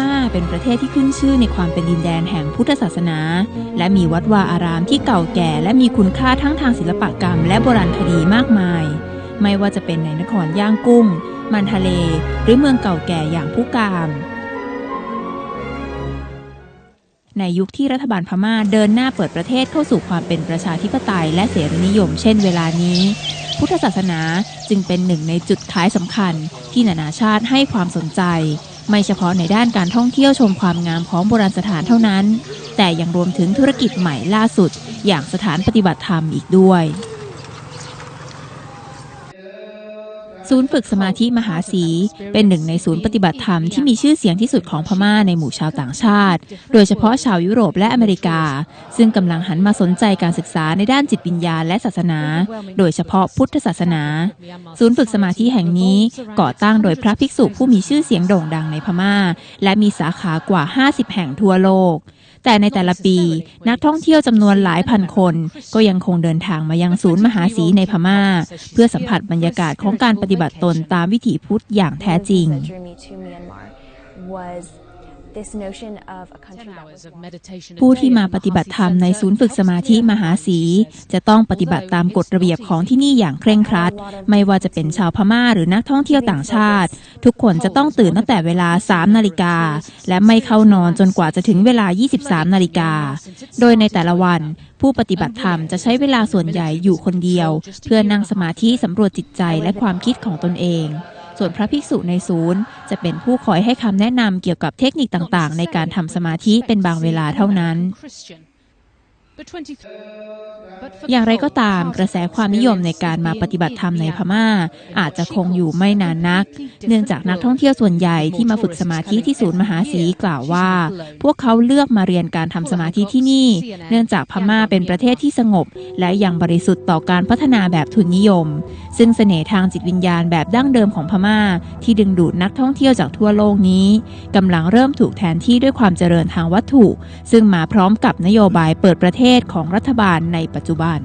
ม่าเป็นประเทศที่ขึ้นชื่อในความเป็นดินแดนแห่งพุทธศาสนา และมีวัดวาอารามที่เก่าแก่และมีคุณค่าทั้งทางศิลปกรรมและโบราณคดีมากมาย ไม่ว่าจะเป็นในนครย่างกุ้ง มันทะเล หรือเมืองเก่าแก่อย่างพุกาม ในยุคที่รัฐบาลพม่าเดินหน้าเปิดประเทศเข้าสู่ความเป็นประชาธิปไตยและเสรีนิยม เช่นเวลานี้ พุทธศาสนาจึงเป็นหนึ่งในจุดขายสำคัญที่นานาชาติให้ความสนใจ ไม่เฉพาะในด้านการท่องเที่ยวชมความงามของโบราณสถานเท่านั้น แต่ยังรวมถึงธุรกิจใหม่ล่าสุด อย่างสถานปฏิบัติธรรมอีกด้วย ศูนย์ฝึกสมาธิมหาสี เป็นหนึ่งในศูนย์ปฏิบัติธรรมที่มีชื่อเสียงที่สุดของพม่าในหมู่ชาวต่างชาติ โดยเฉพาะชาวยุโรปและอเมริกา ซึ่งกำลังหันมาสนใจการศึกษาในด้านจิตวิญญาณและศาสนา โดยเฉพาะพุทธศาสนา ศูนย์ฝึกสมาธิแห่งนี้ก่อตั้งโดยพระภิกษุผู้มีชื่อเสียงโด่งดังในพม่า และมีสาขากว่า 50 แห่งทั่วโลก แต่ในแต่ละปี นักท่องเที่ยวจำนวนหลายพันคน ก็ยังคงเดินทางมายังศูนย์มหาสีในพม่า เพื่อสัมผัสบรรยากาศของการปฏิบัติตนตามวิถีพุทธอย่างแท้จริง ผู้ที่มาปฏิบัติธรรมในศูนย์ฝึกสมาธิมหาสี จะต้องปฏิบัติตามกฎระเบียบของที่นี่อย่างเคร่งครัด ไม่ว่าจะเป็นชาวพม่าหรือนักท่องเที่ยวต่างชาติ ทุกคนจะต้องตื่นตั้งแต่เวลา 3 นาฬิกา และไม่เข้านอนจนกว่าจะถึงเวลา 23 นาฬิกา โดยในแต่ละวันผู้ปฏิบัติธรรมจะใช้เวลาส่วนใหญ่อยู่คนเดียว เพื่อนั่งสมาธิสำรวจจิตใจและความคิดของตนเอง ส่วนพระภิกษุในศูนย์ จะเป็นผู้คอยให้คำแนะนำเกี่ยวกับเทคนิคต่างๆ ในการทำสมาธิเป็นบางเวลาเท่านั้น อย่างไรก็ตามกระแสความนิยมในการมาปฏิบัติธรรมในพม่า อาจจะคงอยู่ไม่นานนัก เนื่องจากนักท่องเที่ยวส่วนใหญ่ที่มาฝึกสมาธิที่ศูนย์มหาสีกล่าวว่า พวกเขาเลือกมาเรียนการทำสมาธิที่นี่ เนื่องจากพม่าเป็นประเทศที่สงบ และยังบริสุทธิ์ต่อการพัฒนาแบบทุนนิยม ซึ่งเสน่ห์ทางจิตวิญญาณแบบดั้งเดิมของพม่า ที่ดึงดูดนักท่องเที่ยวจากทั่วโลกนี้กำลังเริ่มถูกแทนที่ด้วยความเจริญทางวัตถุ ซึ่งมาพร้อมกับนโยบายเปิดประเทศของรัฐบาลในปัจจุบัน